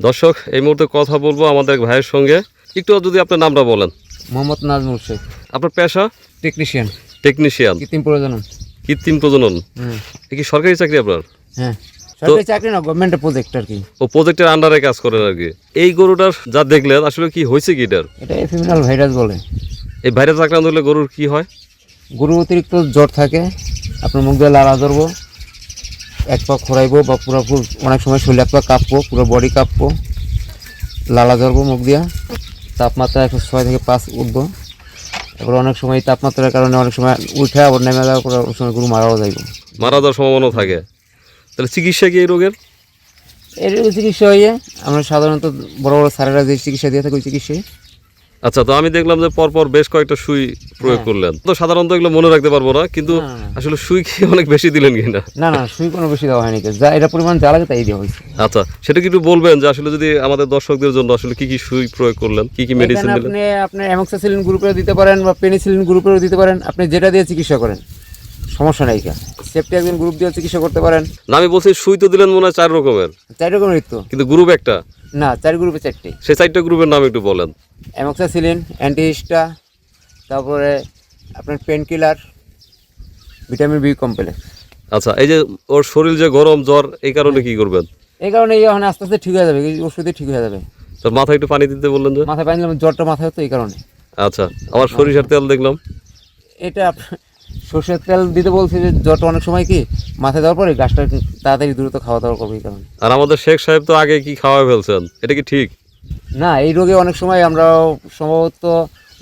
দর্শক এই মুহূর্তে কথা বলব আমাদের এক ভাইয়ের সঙ্গে। একটু যদি আপনার নামটা বলেন। মোহাম্মদ নাজমুল শেখ। আপনার পেশা? টেকনিশিয়ান টেকনিশিয়ান কৃত্রিম প্রজনন। কৃত্রিম প্রজনন। এ কি সরকারি চাকরি আপনার? হ্যাঁ। সরকারি চাকরি না গভর্নমেন্টের প্রজেক্ট আর কি। ও প্রজেক্টের আন্ডারে কাজ করেন আর কি। এই গরুটার যা দেখলেন আসলে কি হয়েছে কি এটার? এটা এফিমিনাল ভাইরাস বলে। এই ভাইরাস আক্রান্ত হলে গরুর কি হয়? গরু অতিরিক্ত জ্বর থাকে আপনার মুখ দিয়ে লালা ধরবো এক পা খোরাইবো বা পুরো অনেক সময় শরীর এক পা কাঁপবো পুরো বডি কাঁপবো। লালা ধরবো মুখ দিয়া। তাপমাত্রা একশো ছয় থেকে পাঁচ উঠবো। এবার অনেক সময় তাপমাত্রার কারণে অনেক সময় উঠে আবার নেমে যাওয়ার পরে অনেক সময় গরু মারাও যাইব। মারা যাওয়ার সম্ভাবনা থাকে। তাহলে চিকিৎসা কি এই রোগের? এর চিকিৎসা হয়ে আমরা সাধারণত বড় বড় স্যারেরা যে চিকিৎসা দিয়ে থাকে ওই চিকিৎসায় আচ্ছা তো আমি দেখলাম যে পরপর বেশ কয়েকটা সুই প্রয়োগ করলেন। তো সাধারণত এগুলো মনে রাখতে পারব না কিন্তু। আসলে সুই কি অনেক বেশি দিলেন কিনা? না না সুই কোনো বেশি দেওয়া হয়নি যা এটা পরিমাণ যা লাগে তাই দেওয়া হয়েছে। আচ্ছা সেটা কি একটু বলবেন যে আসলে যদি আমাদের দর্শকদের জন্য আসলে কি কি সুই প্রয়োগ করলেন কি কি মেডিসিন দিলেন? আপনি আপনার অ্যামক্সাসিলিন গ্রুপেও দিতে পারেন বা পেনিসিলিন গ্রুপেও দিতে পারেন আপনি যেটা দিয়ে চিকিৎসা করেন। সমস্যা নাই কা সেফটি একজন গ্রুপ দিয়ে চিকিৎসা করতে পারেন? না আমি বলছি সুই তো দিলেন মনে হয় চার রকমের। চার রকমের তো। কিন্তু গ্রুপ একটা? না চার গ্রুপে চারটে। সেই চারটা গ্রুপের নাম একটু বলেন। অ্যামক্সাসিলিন অ্যান্টিহিস্টা তারপরে আপনার pain killer vitamin B complex আচ্ছা এই যে ওর শরীর যে গরম জ্বর এই কারণে কি করবেন? এই কারণে এই এখন আস্তে আস্তে ঠিক হয়ে যাবে ওষুধে ঠিক হয়ে যাবে। তোর মাথায় একটু পানি দিতে বললেন যে? মাথায় পানি দিলাম জ্বরটা মাথায় হতো এই কারণে। আচ্ছা আমার সরিষার তেল দেখলাম। এটা সর্ষের তেল দিতে বলছি যে জ্বরটা অনেক সময় কি মাথায় দেওয়ার পরে গাছটা তাড়াতাড়ি দ্রুত খাওয়া দাওয়া করবে এই কারণে। আর আমাদের শেখ সাহেব তো আগে কি খাওয়া ফেলছেন? এটা কি ঠিক? না এই রোগে অনেক সময় আমরা সম্ভবত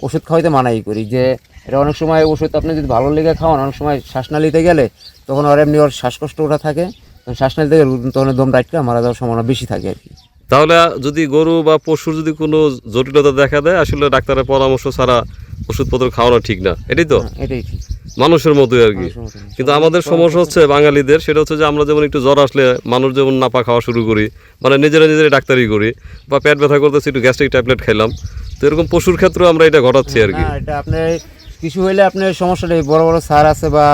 ওষুধ খাওয়াইতে মানাই করি যে এটা অনেক সময় ওষুধ আপনি যদি ভালো লেগে খাওয়ান অনেক সময় শ্বাসনালিতে গেলে তখন ওর এমনি ওর শ্বাসকষ্ট ওটা থাকে শ্বাসনালিতে গেলে তখন দম টাইটকা মারা যাওয়ার সম্ভাবনা বেশি থাকে আর কি। তাহলে যদি গরু বা পশুর যদি কোনো জটিলতা দেখা দেয় আসলে ডাক্তারের পরামর্শ ছাড়া ওষুধপত্র খাওয়ানো ঠিক না। এটাই তো? হ্যাঁ, এটাই ঠিক। মানুষের মতোই আর কি। কিন্তু আমাদের সমস্যা হচ্ছে বাঙালিদের সেটা হচ্ছে যে আমরা যেমন একটু জ্বর আসলে মানুষ যেমন নাপা খাওয়া শুরু করি মানে নিজেরা নিজেরা ডাক্তারি করি বা পেট ব্যথা করতেছি একটু গ্যাস্ট্রিক ট্যাবলেট খাইলাম তো এরকম পশুর ক্ষেত্রেও আমরা এটা ঘটাচ্ছি আর কি। আপনার কিছু হইলে আপনার সমস্যা নেই বড় বড় স্যার আছে বা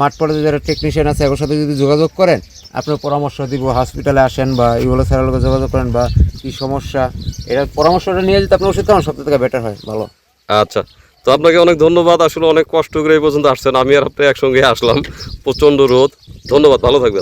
মাঠ পর্যায়ে যারা টেকনিশিয়ান আছে এগুলোর সাথে যদি যোগাযোগ করেন আপনার পরামর্শ দিব হসপিটালে আসেন বা এগুলো স্যারের লোকে যোগাযোগ করেন বা কী সমস্যা এটা পরামর্শটা নিয়ে যদি আপনি ওষুধ খাওয়ান সব থেকে বেটার হয় ভালো। আচ্ছা। তো আপনাকে অনেক ধন্যবাদ। আসলে অনেক কষ্ট করে এই পর্যন্ত আসছেন। আমি আর আপনি একসঙ্গে আসলাম। প্রচণ্ড রোদ। ধন্যবাদ, ভালো থাকবেন।